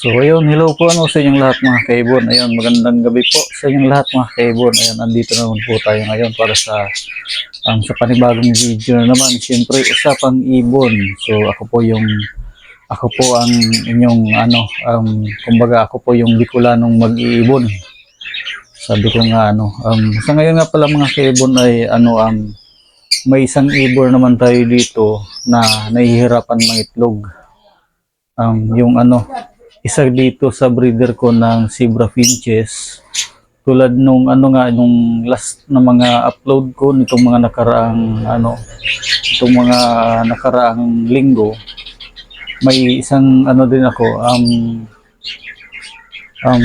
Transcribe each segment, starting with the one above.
So ayun, hello po ano sa inyong lahat mga kaibon. Ayun, magandang gabi po sa inyong lahat mga kaibon. Ayun, andito naman po tayo ngayon para sa um, sa panibagong video na naman. Siyempre, usapang ibon. So ako po yung ako po ang inyong ano, um, kumbaga ako po yung Bicolanong mag-iibon. Sabi ko nga ano, um, sa ngayon nga pala mga kaibon ay ano um, may isang ibon naman tayo dito na nahihirapan mangitlog. Um, yung ano, isa dito sa breeder ko ng zebra finches. Tulad nung ano nga nung last na mga upload ko nitong mga nakaraang ano itong mga nakaraang linggo may isang ano din ako um um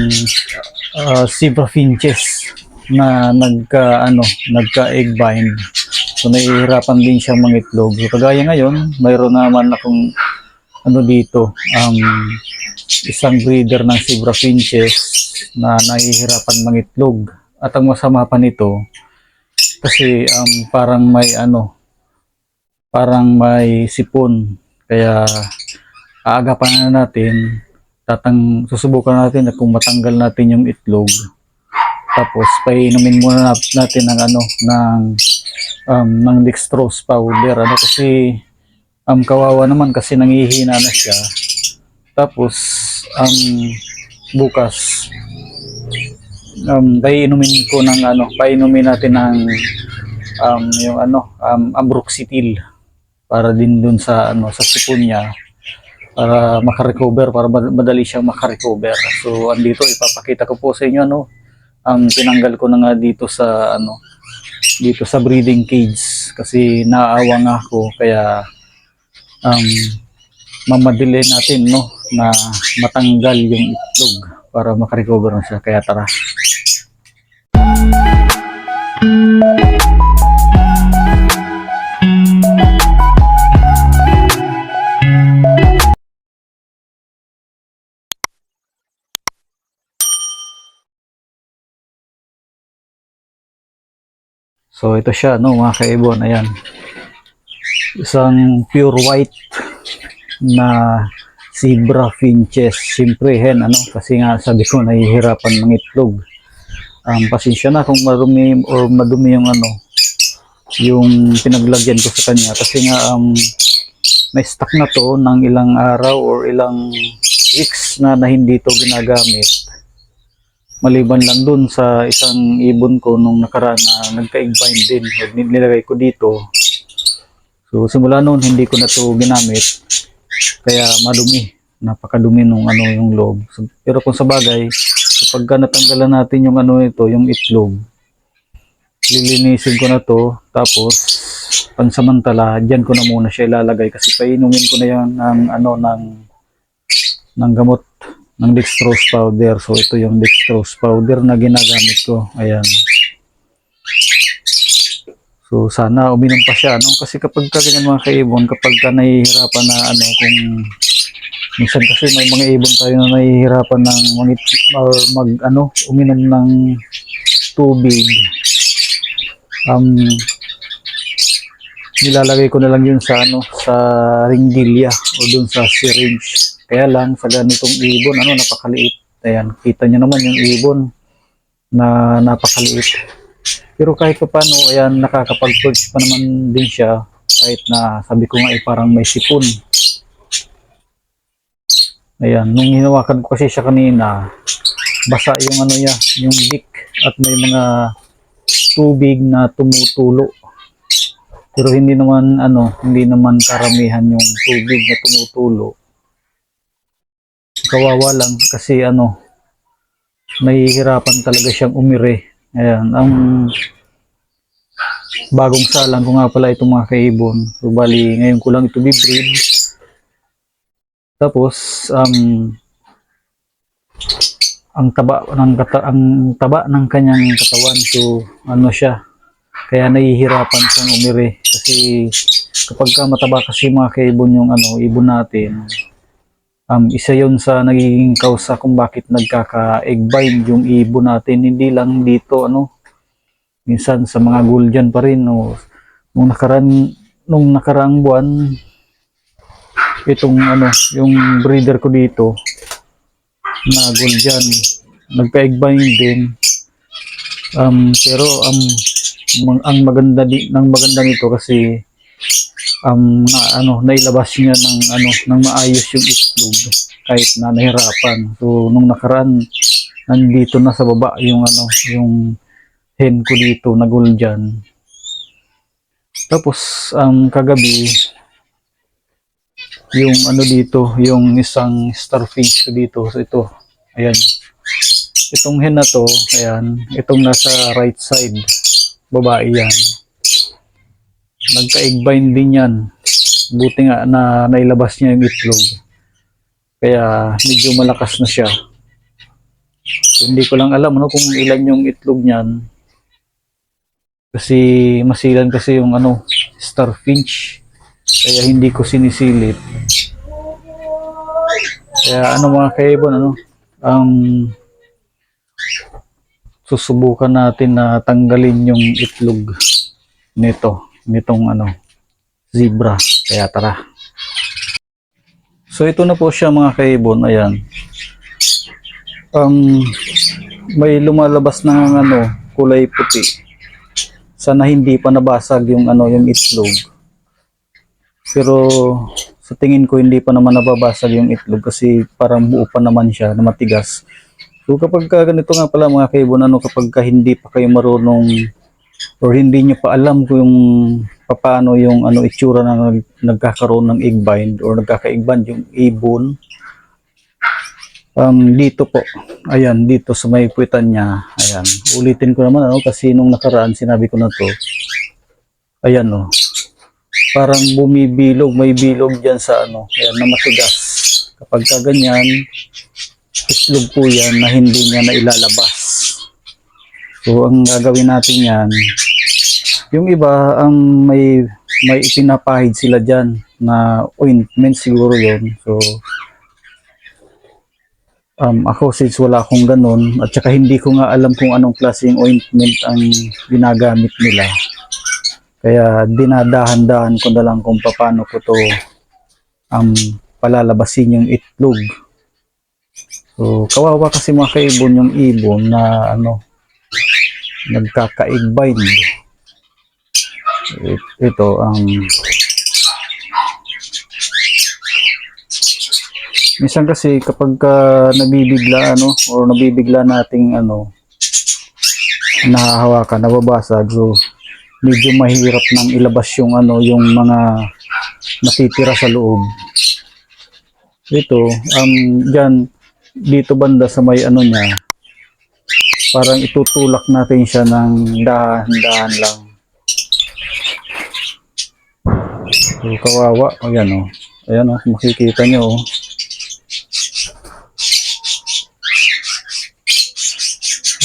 uh, zebra finches na nagka ano nagka egg bind. So nahihirapan din siyang mangitlog. So kagaya ngayon mayroon naman akong ano dito um isang breeder ng zebra finches na nahihirapan mangitlog. At ang masama pa nito, kasi um, parang may ano, parang may sipon. Kaya aagapan na natin, tatang, susubukan natin na kung matanggal natin yung itlog. Tapos painumin muna nat- natin ng ano, ng um, ng dextrose powder. Ano kasi um, kawawa naman kasi nangihina na siya. Tapos, um, bukas, um, painumin ko ng ano, painumin natin ng um, yung ano, um, ambroxetil para din dun sa ano, sa sipon niya para makarecover, para mad- madali siyang makarecover. So, andito ipapakita ko po sa inyo ano, um, tinanggal ko na nga dito sa ano, dito sa breeding cage kasi naawa nga ako kaya um, mamadali natin no na matanggal yung itlog para makarecover na siya. Kaya tara. So ito siya no mga kaibon. Ayan. Isang pure white na zebra finches. Siyempre hen ano kasi nga sabi ko nahihirapan mangitlog. Um, pasensya na kung marumi or madumi yung ano yung pinaglagyan ko sa kanya. Kasi nga um, may stock na to ng ilang araw or ilang weeks na, na hindi to ginagamit. Maliban lang dun sa isang ibon ko nung nakaraan na nagka-egg bind din. Nilagay ko dito. So simula noon hindi ko na to ginamit kaya madumi. Napakadumi nung ano yung loob pero kung sa bagay kapag ka natanggalan natin yung ano ito yung itlog lilinisin ko na to tapos pansamantala diyan ko na muna siya ilalagay kasi painumin ko na yan ng ano ng ng gamot ng dextrose powder. So ito yung dextrose powder na ginagamit ko. Ayan So sana uminom pa siya no? Kasi kapag ka ganyan mga kaibon kapag ka nahihirapan na ano kung minsan kasi may mga ibon tayo na nahihirapan ng mangit or mag ano uminom ng tubig. Um nilalagay ko na lang yun sa ano sa ringgilya o dun sa syringe. Kaya lang sa ganitong ibon ano napakaliit. Ayan kita niyo naman yung ibon na napakaliit pero kahit pa paano, ayan, nakakapag-perch pa naman din siya. Kahit na sabi ko nga eh, parang may sipon. Ayan, nung hinawakan ko kasi siya kanina, basa yung ano niya, yung beak at may mga tubig na tumutulo. Pero hindi naman ano, hindi naman karamihan yung tubig na tumutulo. Kawawa lang kasi ano, nahihirapan talaga siyang umire. Ayan, ang bagong salang ko nga pala itong mga kaibon. So, bali, ngayon ko lang ito bibreed. Tapos, um, ang taba ng kata, ang taba ng kanyang katawan so ano siya kaya nahihirapan siyang umire kasi kapag ka mataba kasi mga kaibon yung ano ibon natin um, isa yon sa nagiging kausa kung bakit nagkaka-egg bind yung ibon natin. Hindi lang dito, ano, minsan sa mga guljan pa rin, no, nung nakaraan, nung nakaraang buwan, itong, ano, yung breeder ko dito, na guljan. Nagka-egg bind din. Um, pero um, mang- ang maganda di, ng maganda nito kasi um, na, ano, nailabas niya ng ano ng maayos yung itlog kahit na nahirapan. So nung nakaraan nandito na sa baba yung ano yung hen ko dito na guljan. Tapos ang kagabi yung ano dito, yung isang starfish dito. So ito, ayan. Itong hen na to, ayan, itong nasa right side, babae yan. Nagka-egg bind din yan. Buti nga na nailabas niya yung itlog. Kaya medyo malakas na siya. So, hindi ko lang alam ano kung ilan yung itlog niyan. Kasi masilan kasi yung ano, starfinch. Kaya hindi ko sinisilip. Kaya ano mga kaibon, ano, ang susubukan natin na tanggalin yung itlog nito, nitong ano, zebra. Kaya tara. So ito na po siya mga kaibon, ayan. Um, may lumalabas ng ano, kulay puti. Sana hindi pa nabasag yung ano, yung itlog. Pero sa tingin ko hindi pa naman nababasag yung itlog kasi parang buo pa naman siya na matigas. So kapag ka ganito nga pala mga kaibon, ano, kapag ka hindi pa kayo marunong or hindi nyo pa alam kung paano yung ano itsura na nag, nagkakaroon ng egg bind or nagkaka-egg bind yung ibon. Um, dito po, ayan, dito sa may puwitan niya, ayan, ulitin ko naman ano, kasi nung nakaraan sinabi ko na to, ayan o, parang bumibilog, may bilog dyan sa ano, ayan, na matigas. Kapag ka ganyan, itlog po yan na hindi niya na ilalabas. So, ang gagawin natin yan, yung iba, ang may, may ipinapahid sila dyan na ointment siguro yon So, um, ako since wala akong ganun, at saka hindi ko nga alam kung anong klaseng ointment ang ginagamit nila. Kaya dinadahan-dahan ko na lang kung paano ko to um, palalabasin yung itlog. So, kawawa kasi mga kaibon yung ibon na ano. It- Ito ang minsan kasi kapag ka nabibigla ano or nabibigla nating ano nahahawakan, nababasag so medyo mahirap nang ilabas yung ano yung mga natitira sa loob. Ito, um, dyan, dito banda sa may ano niya, parang itutulak natin siya ng dahan-dahan lang. So, kawawa. O yan o. Ayan o, makikita nyo o.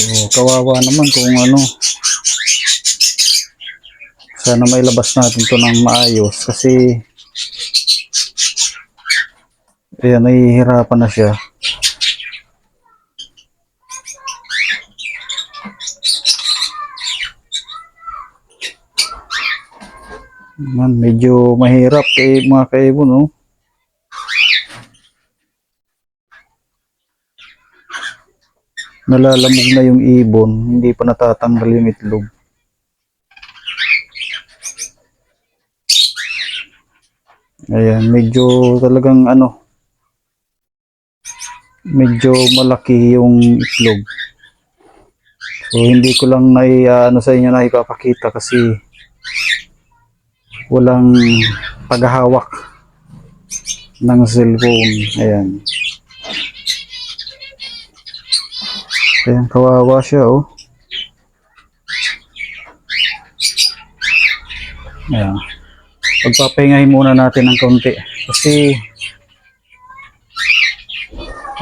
So, kawawa naman kung ano. Sana may labas natin to ng maayos kasi ayan, nahihirapan na siya. Man, medyo mahirap kay mga kaibon, no? Nalalamog na yung ibon, hindi pa natatanggal yung itlog. Ayan, medyo talagang ano, medyo malaki yung itlog. So, hindi ko lang na ano sa inyo na ipapakita kasi walang paghahawak ng cellphone. Ayan. Ayan, kawawa siya, oh. Ayan. Pagpapahingahin muna natin ng kaunti. Kasi,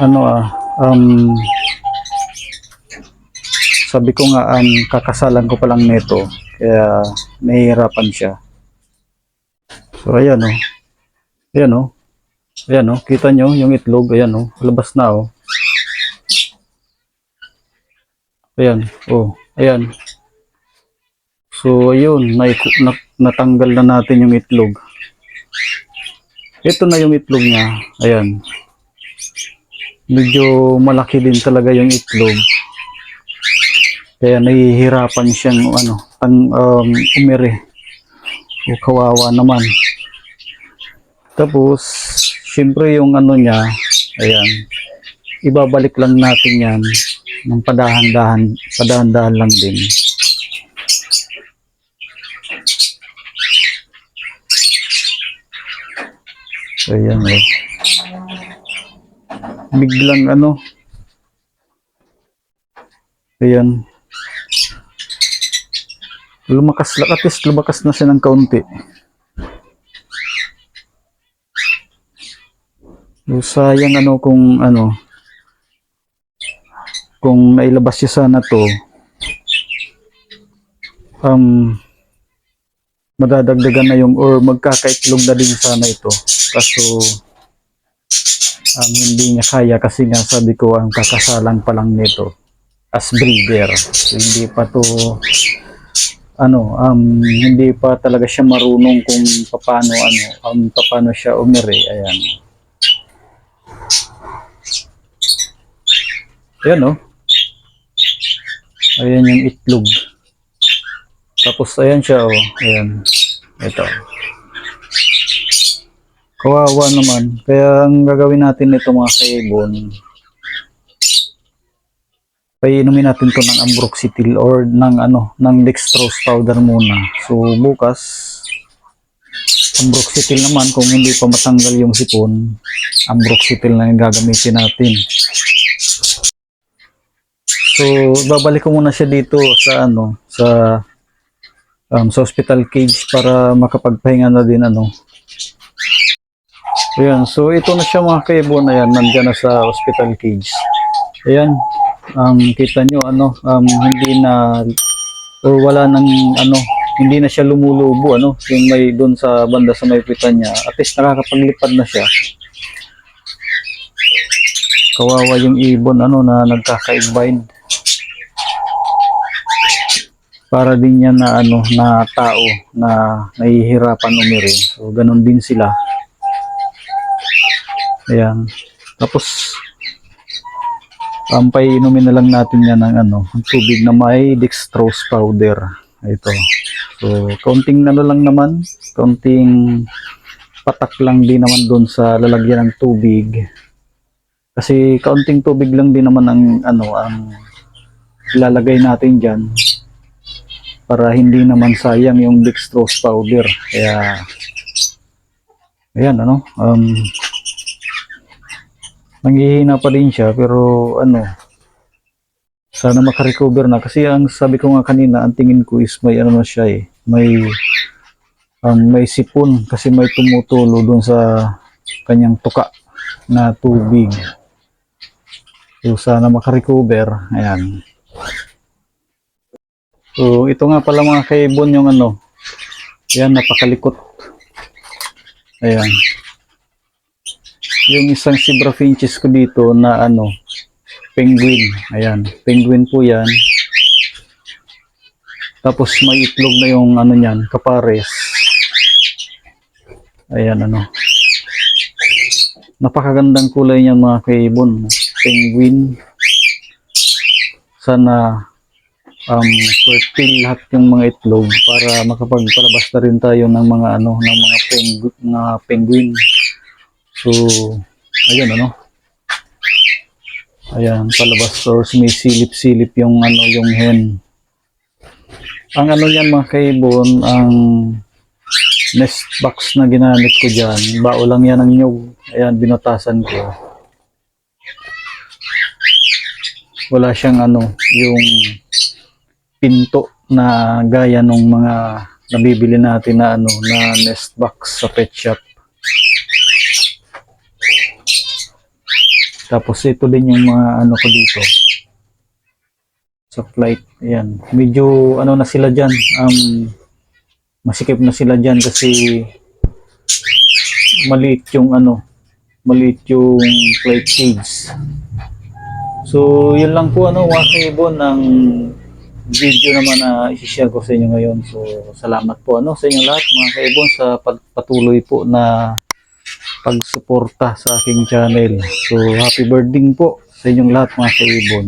ano ah, um, sabi ko nga, um, kakasalan ko pa lang nito. Kaya, nahihirapan siya. So, ayan oh. Ayan oh. Ayan oh. Kita nyo yung itlog. Ayan oh. Labas na oh. Ayan. Oh. Ayan. So, ayun. Na, na, natanggal na natin yung itlog. Ito na yung itlog niya. Ayan. medyo malaki din talaga yung itlog. Kaya nahihirapan siyang ano, ang um, umiri. O kawawa naman. Tapos, syempre yung ano niya, ayan, ibabalik lang natin yan ng padahan-dahan, padahan-dahan lang din. Ayan eh. Biglang ano. Ayan. Lumakas, at least lumakas na siya ng kaunti. So, sayang ano kung ano kung nailabas siya sana to um madadagdagan na yung or magkakaitlog na din sana ito. Kaso um, hindi niya kaya kasi nga sabi ko ang kakasalang pa lang nito as breeder. So, hindi pa to ano um hindi pa talaga siya marunong kung paano ano um, paano siya umiri ayan. Ayan oh ayan yung itlog. Tapos ayan siya oh. Ayan. Ito. Kawawa naman. Kaya ang gagawin natin nito mga kaibon painumin natin to ng ambroxetil or ng ano ng dextrose powder muna. So bukas ambroxetil naman. Kung hindi pa matanggal yung sipon ambroxetil na yung gagamitin natin so babalik ko muna siya dito sa ano sa um, sa hospital cage para makapagpahinga na din ano Ayan, so ito na siya mga kaibon na yan, nandyan na sa hospital cage. Ayan, um, kita nyo ano, um, hindi na or wala nang ano, hindi na siya lumulubo ano, yung may doon sa banda sa may pitan niya. At least nakakapaglipad na siya. Kawawa yung ibon ano na nagkaka-bind. Para din yan na ano na tao na nahihirapan umiri. So ganun din sila. Ayan. Tapos um, painumin na lang natin yan ng ano, ng tubig na may dextrose powder. Ito. So, kaunting ano lang naman, kaunting patak lang din naman doon sa lalagyan ng tubig. Kasi kaunting tubig lang din naman ang ano ang ilalagay natin diyan para hindi naman sayang yung dextrose powder. Kaya ayan ano, um, nanghihina pa din siya pero ano sana makarecover na. Kasi ang sabi ko nga kanina ang tingin ko is may ano na siya eh may um, may sipon kasi may tumutulo doon sa kanyang tuka na tubig. So sana makarecover. Ayan so ito nga pala mga kaibon yung ano. Ayan napakalikot. Ayan. Yung isang zebra finches ko dito na ano penguin. Ayan penguin po yan. Tapos may itlog na yung ano niyan kapares. Ayan ano. Napakagandang kulay niyan mga kaibon. Penguin. Sana um, fertile lahat yung mga itlog para makapagpalabas na rin tayo ng mga ano ng mga pengu mga penguin So, ayan ano. Ayan, palabas or sumisilip-silip yung ano yung hen. Ang ano yan mga kaibon, ang nest box na ginamit ko dyan, bao lang yan ang nyug. Ayan, binutasan ko. Wala siyang ano, yung pinto na gaya nung mga nabibili natin na ano, na nest box sa pet shop. Tapos ito din yung mga ano ko dito. Sa flight, ayan. Medyo ano na sila dyan. Um, masikip na sila dyan kasi maliit yung ano, maliit yung flight cage. So, yun lang po ano, wakibon ng video naman na isi-share ko sa inyo ngayon. So, salamat po ano sa inyo lahat mga kaibon sa pagpatuloy po na pagsuporta sa aking channel. So, happy birthday po sa inyong lahat mga kaibon.